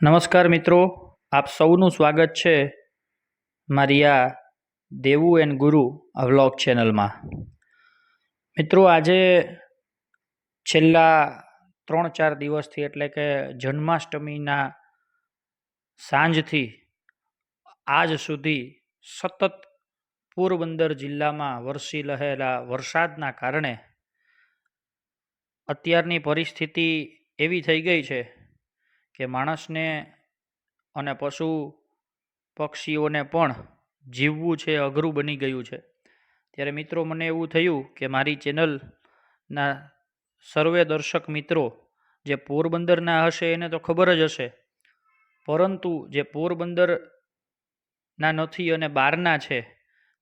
નમસ્કાર મિત્રો, આપ સૌનું સ્વાગત છે મારી આ દેવું એન્ડ ગુરુ વ્લોગ ચેનલમાં. મિત્રો, આજે છેલ્લા ત્રણ ચાર દિવસથી એટલે કે જન્માષ્ટમીના સાંજથી આજ સુધી સતત પોરબંદર જિલ્લામાં વરસી રહેલા વરસાદના કારણે અત્યારની પરિસ્થિતિ એવી થઈ ગઈ છે કે માણસને અને પશુ પક્ષીઓને પણ જીવવું છે, અઘરું બની ગયું છે. ત્યારે મિત્રો, મને એવું થયું કે મારી ચેનલના સર્વે દર્શક મિત્રો, જે પોરબંદરના હશે એને તો ખબર જ હશે. પરંતુ જે પોરબંદરના નથી અને બહારના છે,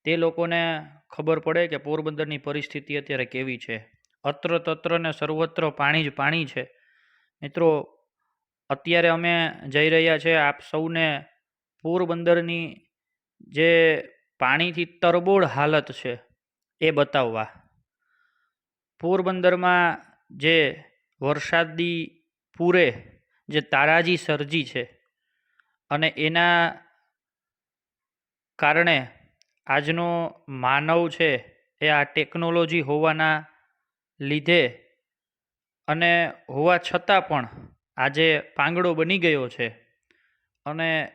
તે લોકોને ખબર પડે કે પોરબંદરની પરિસ્થિતિ અત્યારે કેવી છે. અત્ર તત્ર ને સર્વત્ર પાણી જ પાણી છે. મિત્રો અત્યારે અમે જઈ રહ્યા છે, આપ સૌને પોરબંદરની જે પાણીથી તરબોળ હાલત છે, એ બતાવવા. પોરબંદરમાં જે વરસાદી પૂરે, જે તારાજી સર્જી છે, અને એના કારણે આજનો માનવ છે, એ આ ટેકનોલોજી હોવાના લીધે અને હોવા છતાં પણ આજે પાંગડો બની ગયો છે અને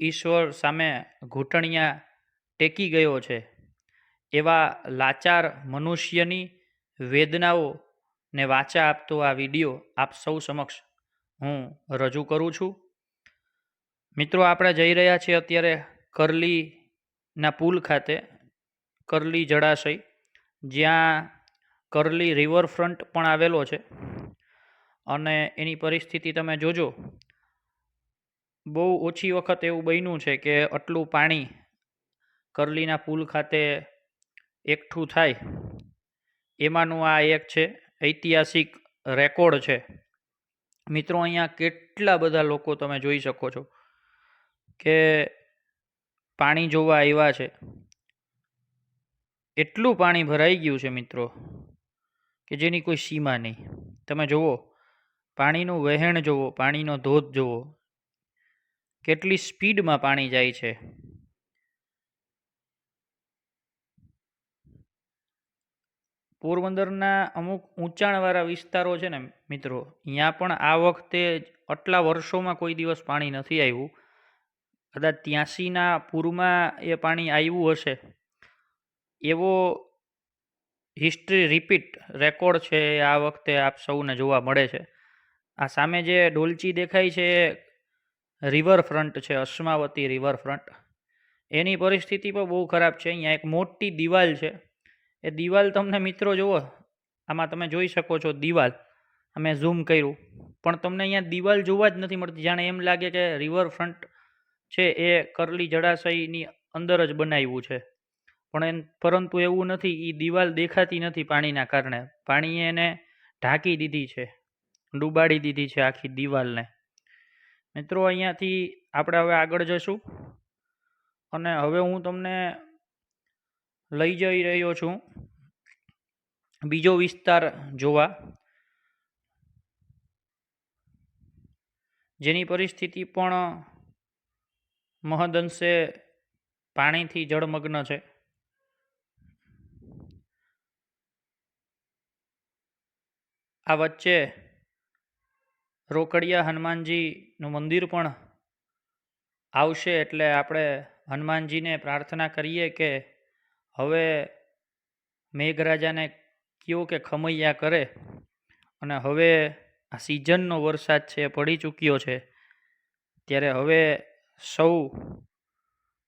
ઈશ્વર સામે ઘૂંટણિયા ટેકી ગયો છે. એવા લાચાર મનુષ્યની વેદનાઓ ને વાચા આપતો આ વીડિયો આપ સૌ સમક્ષ હું રજૂ કરું છું. મિત્રો, આપણે જઈ રહ્યા છીએ અત્યારે કરલીના પુલ ખાતે, કરલી જળાશય, જ્યાં કરલી રિવરફ્રન્ટ પણ આવેલો છે. અને એની પરિસ્થિતિ તમે જોજો. બહુ ઓછી વખત એવું બન્યું છે કે આટલું પાણી કરલીના પુલ ખાતે એકઠું થાય. એમાંનું આ એક છે, ઐતિહાસિક રેકોર્ડ છે. મિત્રો, અહીંયા કેટલા બધા લોકો તમે જોઈ શકો છો કે પાણી જોવા આવ્યા છે. એટલું પાણી ભરાઈ ગયું છે મિત્રો કે જેની કોઈ સીમા નહીં. તમે જુઓ. પાણીનું વહેણ જુઓ પાણીનો ધોધ જોવો. કેટલી સ્પીડમાં પાણી જાય છે? પોરબંદરના અમુક ઊંચાણવાળા વિસ્તારો છે ને મિત્રો ત્યાં પણ આ વખતે આટલા વર્ષોમાં કોઈ દિવસ પાણી નથી આવ્યું. કદાચ ત્યાંસીના પૂરમાં એ પાણી આવ્યું હશે. એવો હિસ્ટ્રી રિપીટ રેકોર્ડ છે આ વખતે આપ સૌને જોવા મળે છે. આ સામે જે ડોલચી દેખાય છે એ રિવરફ્રન્ટ છે અસ્માવતી રિવરફ્રન્ટ. એની પરિસ્થિતિ પણ બહુ ખરાબ છે. અહીંયા એક મોટી દિવાલ છે. એ દિવાલ તમને મિત્રો જુઓ, આમાં તમે જોઈ શકો છો દિવાલ. અમે ઝૂમ કર્યું. પણ તમને અહીંયા દિવાલ જોવા જ નથી મળતી. જાણે એમ લાગે કે રિવરફ્રન્ટ છે એ કરલી જળાશયની અંદર જ બનાવ્યું છે. પણ એમ, પરંતુ એવું નથી. એ દિવાલ દેખાતી નથી પાણીના કારણે. પાણીએ એને ઢાંકી દીધી છે. ડૂબાડી દીધી છે આખી દિવાલને. મિત્રો, અહીંયાથી આપણે હવે આગળ જશું. અને હવે હું તમને લઈ જઈ રહ્યો છું બીજો વિસ્તાર જોવા. જેની પરિસ્થિતિ પણ મહદઅંશે પાણીથી જળમગ્ન છે. આ વચ્ચે રોકડિયા હનુમાનજીનું મંદિર પણ આવશે એટલે આપણે હનુમાનજીને પ્રાર્થના કરીએ કે હવે મેઘરાજાને કયો કે ખમૈયા કરે અને હવે આ સિઝનનો વરસાદ છે એ પડી ચૂક્યો છે, ત્યારે હવે સૌ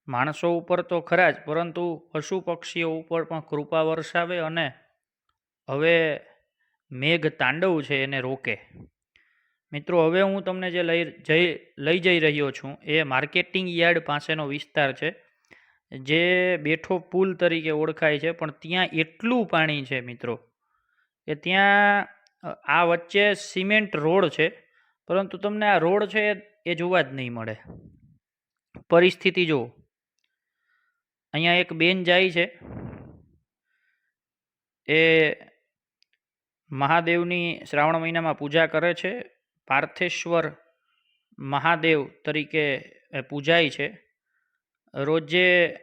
માણસો ઉપર તો ખરા જ, પરંતુ પશુ પક્ષીઓ ઉપર પણ કૃપા વરસાવે અને હવે મેઘ તાંડવ છે એને રોકે. મિત્રો, હવે હું તમને જે લઈ, જઈ લઈ જઈ રહ્યો છું, એ માર્કેટિંગ યાર્ડ પાસેનો વિસ્તાર છે, જે બેઠો પુલ તરીકે ઓળખાય છે, પણ ત્યાં એટલું પાણી છે, મિત્રો, કે ત્યાં આ વચ્ચે સિમેન્ટ રોડ છે, પરંતુ તમને આ રોડ છે, એ જોવા જ નહીં મળે. પરિસ્થિતિ જુઓ. અહીંયા એક બેન જાય છે, એ મહાદેવની શ્રાવણ મહિનામાં પૂજા કરે છે પાર્થેશ્વર મહાદેવ તરીકે પૂજાય છે. રોજે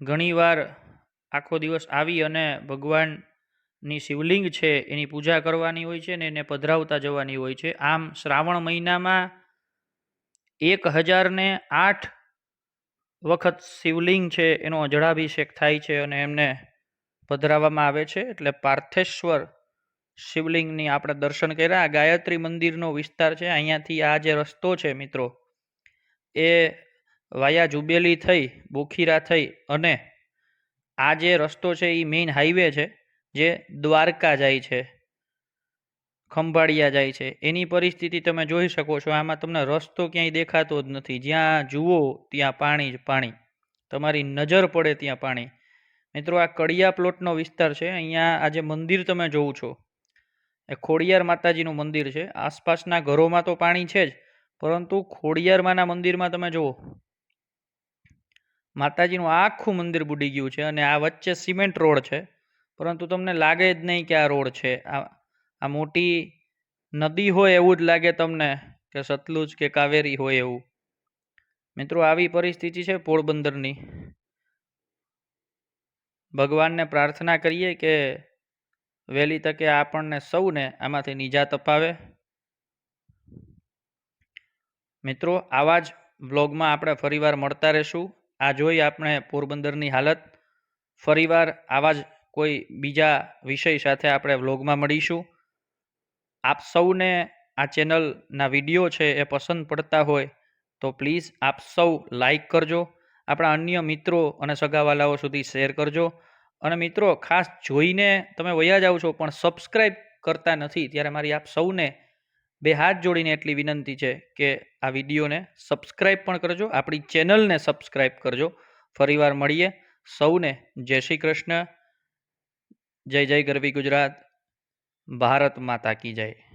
ઘણીવાર આખો દિવસ આવી અને ભગવાનની શિવલિંગ છે એની પૂજા કરવાની હોય છે ને એને પધરાવતા જવાની હોય છે. આમ શ્રાવણ મહિનામાં એક હજારને આઠ વખત શિવલિંગ છે એનો અજળાભિષેક થાય છે અને એમને પધરાવવામાં આવે છે. એટલે પાર્થેશ્વર શિવલિંગની આપણે દર્શન કર્યા. આ ગાયત્રી મંદિરનો વિસ્તાર છે. અહીંયાથી આ જે રસ્તો છે મિત્રો, એ વાયા જુબેલી થઈ, બોખીરા થઈ અને આ જે રસ્તો છે એ મેઇન હાઈવે છે, જે દ્વારકા જાય છે, ખંભાળિયા જાય છે. એની પરિસ્થિતિ તમે જોઈ શકો છો. આમાં તમને રસ્તો ક્યાંય દેખાતો જ નથી. જ્યાં જુઓ ત્યાં પાણી જ પાણી. તમારી નજર પડે ત્યાં પાણી. મિત્રો, આ કડિયા પ્લોટનો વિસ્તાર છે. અહીંયા આ જે મંદિર તમે જોવો છો એ ખોડિયાર માતાજીનું મંદિર છે. આસપાસના ઘરોમાં તો પાણી છે જ, પરંતુ ખોડિયારમાંના મંદિરમાં તમે જુઓ. માતાજીનું આખું મંદિર બુડી ગયું છે અને આ વચ્ચે સિમેન્ટ રોડ છે, પરંતુ તમને લાગે જ નહીં કે આ રોડ છે. આ આ મોટી નદી હોય એવું જ લાગે તમને કે સતલુજ કે કાવેરી હોય એવું. મિત્રો, આવી પરિસ્થિતિ છે પોરબંદરની. ભગવાનને પ્રાર્થના કરીએ કે વહેલી તકે આપણને સૌને આમાંથી નિજાત અપાવે. મિત્રો, આવા જ બ્લોગમાં આપણે ફરીવાર મળતા રહેશું. આ જોઈ આપણે પોરબંદરની હાલત. ફરીવાર આવા જ કોઈ બીજા વિષય સાથે આપણે વ્લોગમાં મળીશું. આપ સૌને આ ચેનલના વીડિયો છે એ પસંદ પડતા હોય તો પ્લીઝ આપ સૌ લાઈક કરજો. આપણા અન્ય મિત્રો અને સગાવાલાઓ સુધી શેર કરજો. અને મિત્રો, ખાસ જોઈને તમે વયા જાઓ છો, પણ સબસ્ક્રાઈબ કરતા નથી, ત્યારે મારી આપ સૌને બે હાથ જોડીને એટલી વિનંતી છે કે આ વિડીયોને સબસ્ક્રાઈબ પણ કરજો, આપણી ચેનલને સબસ્ક્રાઈબ કરજો. ફરીવાર મળીએ. સૌને જય શ્રી કૃષ્ણ. જય જય ગરવી ગુજરાત. ભારત માતા કી જય.